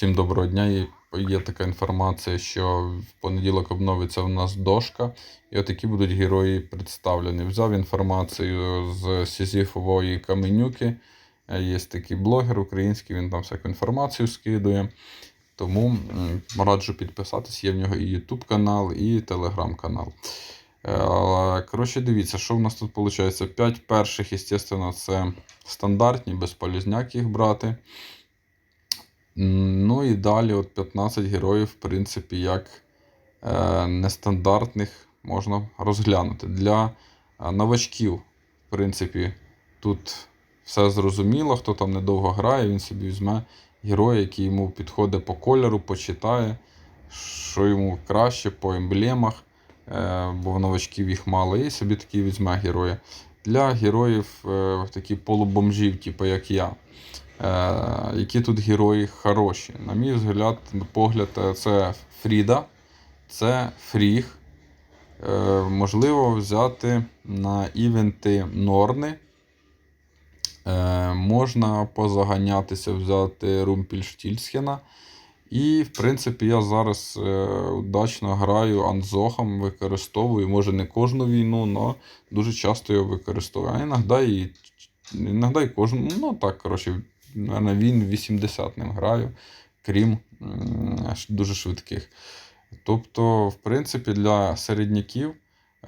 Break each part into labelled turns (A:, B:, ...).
A: Всім доброго дня. Є, така інформація, що в понеділок обновиться в нас дошка, і отакі будуть герої представлені. Взяв інформацію з Сізіфової Каменюки. Е, Є такий блогер український, він там всяку інформацію скидує. Тому раджу підписатись. Є в нього і YouTube канал, і Telegram канал. Е, Коротше, дивіться, що в нас тут виходить. 5 перших, звісно, це стандартні, без полізняк їх брати. Ну і далі от 15 героїв, в принципі, як е, нестандартних можна розглянути. Для е, новачків, в принципі, тут все зрозуміло. Хто там недовго грає, він собі візьме героя, який йому підходить по кольору, почитає, що йому краще по емблемах, е, бо в новачків їх мало, і собі такий візьме героя. Для героїв е, такі полубомжів, типу як я. Е, які тут герої хороші. На мій взгляд, погляд, е, це Фріда, це Фріг. Можливо, взяти на івенти Норни. Можна позаганятися, взяти Румпільштільсхена. І, в принципі, я зараз е, удачно граю Анзохом, використовую, може не кожну війну, але дуже часто його використовую. А іноді і, іноді і кожну, ну так, коротше, на він 80 ним граю, крім аж дуже швидких. Тобто, в принципі, для середняків,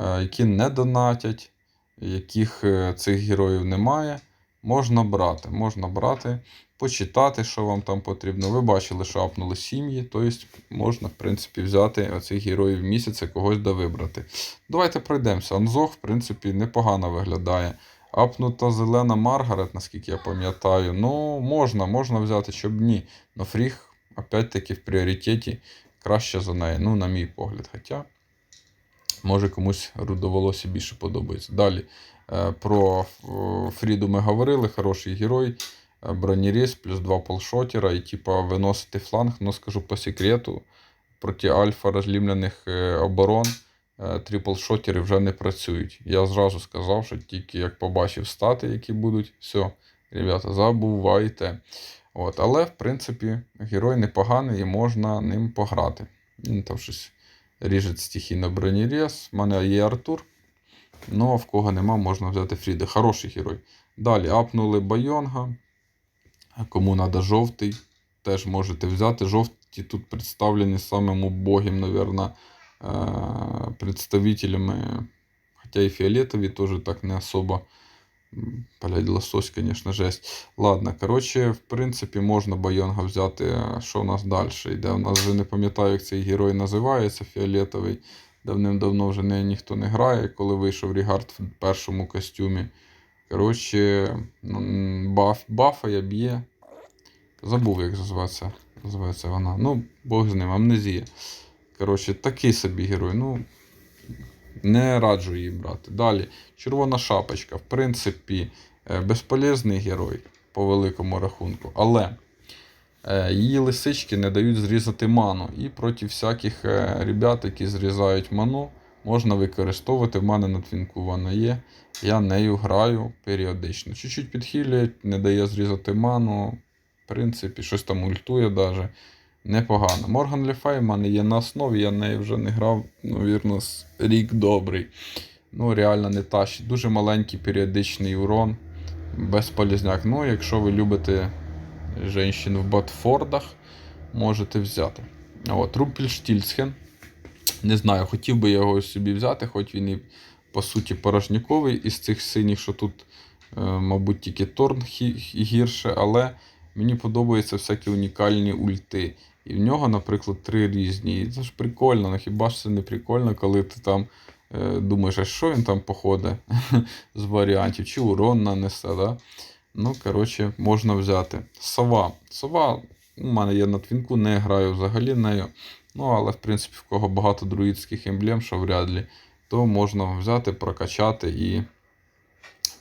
A: е, які не донатять, яких е, цих героїв немає, можна брати. Можна брати, почитати, що вам там потрібно. Ви бачили, що апнули сім'ї, тобто можна, в принципі, взяти оцих героїв місяця, когось да вибрати. Давайте пройдемося. Анзох, в принципі, непогано виглядає. Апнута зелена Маргарет, наскільки я пам'ятаю. Ну, можна, можна взяти, щоб ні. Но фріг, опять-таки, в пріоритеті краще за неї. Ну, на мій погляд. Хоча, може комусь рудоволосі більше подобається. Далі. е, Про е, Фріду ми говорили, хороший герой. Е, плюс 2 полшотера, і типа виносити фланг, ну скажу по секрету, проти альфа розлімлених е, оборон е, трипл-шотери вже не працюють. Я зразу сказав, що тільки як побачив стати, які будуть, все, ребята, забувайте. От, але, в принципі, герой непоганий і можна ним пограти. Він там щось ріже стихійно бронірез. У мене є Артур. Ну, а в кого нема, можна взяти Фріди. Хороший герой. Далі апнули Байонга. Кому треба жовтий, теж можете взяти. Жовті тут представлені самим убогим, мабуть, представителями. Хотя и фиолетовые тоже так не особо. Блядь, лосось, конечно, жесть. Ладно, коротше, в принципі, можна Байонга взяти. Що у нас далі йде? У нас вже не пам'ятаю, як цей герой називається, фіолетовий. Давним-давно вже не, ніхто не грає, коли вийшов Рігард в першому костюмі. Коротше, м, баф, бафає, б'є. Забув, як називається, називається вона. Ну, Бог з ним, амнезія. Коротше, такий собі герой. Ну, не раджу її брати. Далі, червона шапочка. В принципі, е, безполезний герой по великому рахунку. Але е, її лисички не дають зрізати ману. І проти всяких е, ребят, які зрізають ману, можна використовувати. В мене на твінку вона є. Я нею граю періодично. Чуть-чуть підхилює, не дає зрізати ману. В принципі, щось там ультує даже. Непогано. Морган Лефай в мене є на основі, я нею вже не грав, вірно, з рік добрий. Ну, реально не тащить. Дуже маленький періодичний урон, без полізняк. Ну, якщо ви любите жінчин в Батфордах, можете взяти. От, Румпельштільцхен. Не знаю, хотів би я його собі взяти, хоч він і по суті порожніковий із цих синіх, що тут, е, мабуть, тільки Торн гірше, але мені подобаються всякі унікальні ульти. І в нього, наприклад, три різні. І це ж прикольно, ну хіба ж це не прикольно, коли ти там е, думаєш, а що він там походить з варіантів, чи урон нанесе, да? Ну, коротше, можна взяти. Сова. Сова у мене є на твінку, не граю взагалі нею. Ну, але, в принципі, в кого багато друїдських емблем, що вряд ли, то можна взяти, прокачати і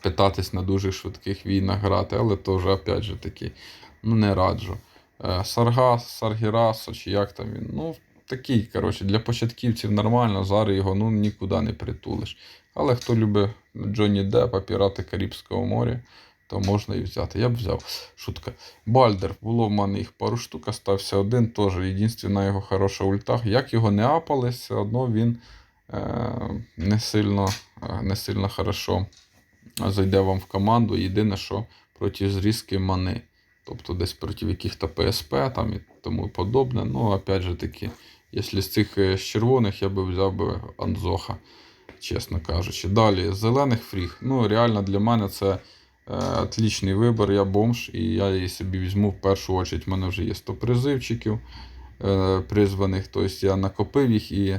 A: питатись на дуже швидких війнах грати, але теж, опять же таки, ну не раджу. Е, Саргас, Саргірасо, чи як там він. Ну, такий, коротше, для початківців нормально, зараз його ну, нікуди не притулиш. Але хто любить Джонні Деппа, Пірати Карибського моря, то можна і взяти. Я б взяв. Шутка. Бальдер, було в мене їх пару штук, остався один, теж єдинственна його хороша ульта. Як його не апали, все одно він е, не сильно, е, не сильно хорошо зайде вам в команду. Єдине, що проти зрізки мани. Тобто десь проти яких-то ПСП там і тому подобне. Ну, опять же таки, якщо з цих е, червоних я би взяв би Анзоха, чесно кажучи. Далі, зелених фріг. Ну, реально для мене це е, отличний вибір. Я бомж, і я її собі візьму в першу очередь. У мене вже є 100 призивчиків е, призваних. Тобто я накопив їх і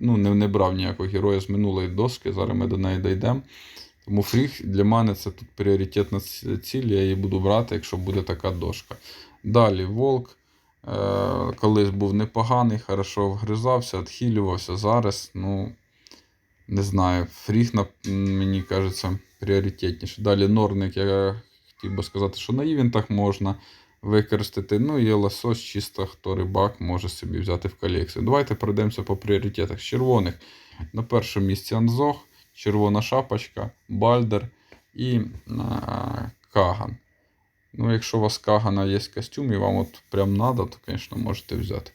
A: ну, не, не брав ніякого героя з минулої доски. Зараз ми до неї дійдемо. Тому фріг для мене це тут пріоритетна ціль, я її буду брати, якщо буде така дошка. Далі волк. Е, колись був непоганий, хорошо вгризався, відхилювався. Зараз, ну, не знаю, фріг, мені кажеться, пріоритетніше. Далі норник, я хотів би сказати, що на івентах можна використати. Ну і лосось, чисто хто рибак, може собі взяти в колекцію. Давайте пройдемося по пріоритетах. З червоних на першому місці Анзох, червона шапочка, Бальдер і а, Каган. Ну, якщо у вас Кагана є костюм і вам от прям надо, то, звісно, можете взяти.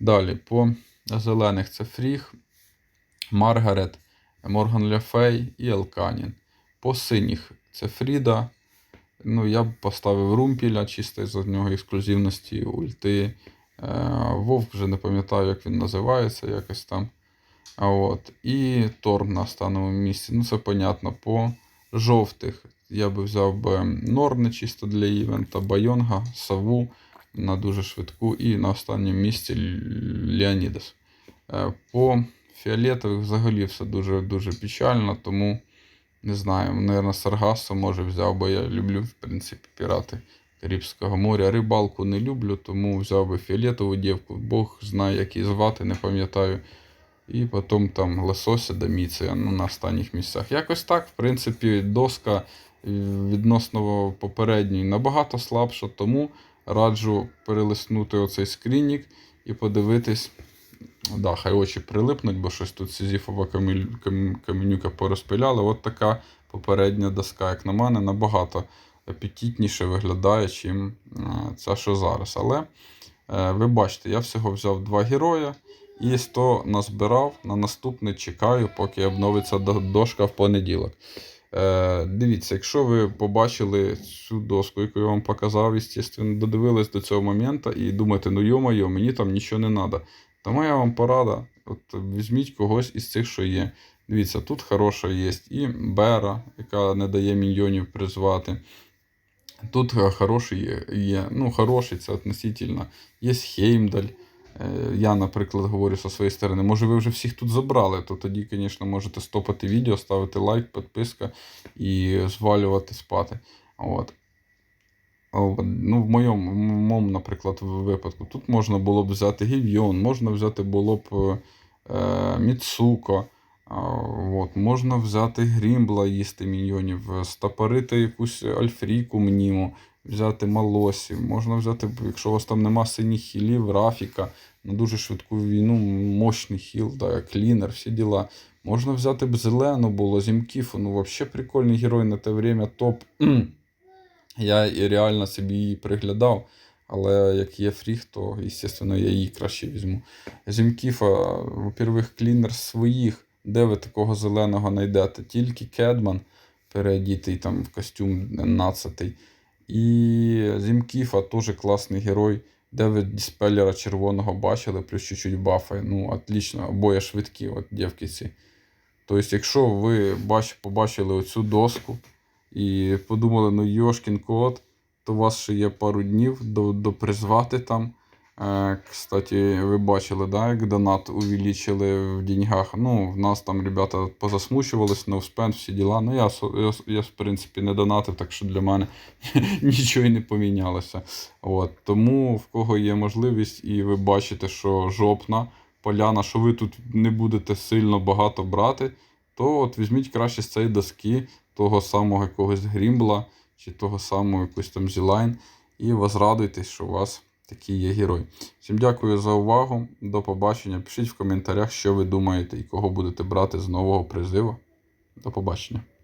A: Далі, по зелених це Фріг, Маргарет, Морган Ляфей і Елканін. По синіх це Фріда. Ну, я б поставив Румпіля, чисто з нього ексклюзивності, ульти. Е, Вовк вже не пам'ятаю, як він називається, якось там. От. І Торм на останньому місці. Ну, це понятно. По жовтих я би взяв би Норни чисто для івента, Байонга, Саву на дуже швидку. І на останньому місці Леонідас. Е, По фіолетових взагалі все дуже дуже печально, тому не знаю, наверное, Саргаса може взяв, бо я люблю, в принципі, пірати Карибського моря. Рибалку не люблю, тому взяв би фіолетову дівку. Бог знає, як її звати, не пам'ятаю. І потім там лосося Доміція ну, на останніх місцях. Якось так, в принципі, доска е, відносно попередньої набагато слабша, тому раджу перелиснути оцей скрінік і подивитись. Да, хай очі прилипнуть, бо щось тут сізіфова камель- кам- каменюка порозпиляли. От така попередня доска, як на мене, набагато апетитніше виглядає, чим е, ця, що зараз. Але е, ви бачите, я всього взяв два героя і 100 назбирав. На наступний чекаю, поки обновиться дошка в понеділок. Е, дивіться, якщо ви побачили цю доску, яку я вам показав, естественно, додивились до цього моменту і думаєте, ну йо-моє, мені там нічого не треба. Та моя вам порада, от візьміть когось із цих, що є. Дивіться, тут хороша є і Бера, яка не дає міньйонів призвати. Тут е, хороший є, є. Ну, хороший це относительно. Є Хеймдаль. Е, Я, наприклад, говорю зі своєї сторони, може ви вже всіх тут забрали, то тоді, звісно, можете стопати відео, ставити лайк, підписка і звалювати спати. От. Ну, в моєму, в моєму, наприклад, випадку. Тут можна було б взяти Гівйон, можна взяти було б е, Міцуко, а, от, можна взяти Грімбла, їсти міньйонів, е, стапорити якусь Альфріку мніму, взяти Малосі, можна взяти, якщо у вас там нема синіх хілів, Рафіка, на дуже швидку війну, мощний хіл, да, клінер, всі діла. Можна взяти б зелену було, Зімкіфу, ну взагалі прикольний герой на те время, топ. Я і реально собі її приглядав, але як є фріг, то, звісно, я її краще візьму. Зімкіфа, во-первых, клінер своїх, де ви такого зеленого знайдете? Тільки Кедман переодітий там в костюм 12. І Зімкіфа теж класний герой. Де ви диспелера червоного бачили, плюс чуть-чуть бафи. Ну, отлично, обоє швидкі, от дівки ці. Тобто, якщо ви бач, побачили оцю доску і подумали, ну Йошкін кот, то у вас ще є пару днів до, до там. Е, кстати, ви бачили, да, як донат увеличили в деньгах. Ну, в нас там ребята позасмучувались, no spend, всі діла. Ну, я, я, я, в принципі, не донатив, так що для мене нічого і не помінялося. От. Тому в кого є можливість, і ви бачите, що жопна поляна, що ви тут не будете сильно багато брати, то от візьміть краще з цієї доски того самого якогось грімбла чи того самого якогось там зілайн, і возрадуйтесь, що у вас такий є герой. Всім дякую за увагу. До побачення. Пишіть в коментарях, що ви думаєте і кого будете брати з нового призиву. До побачення.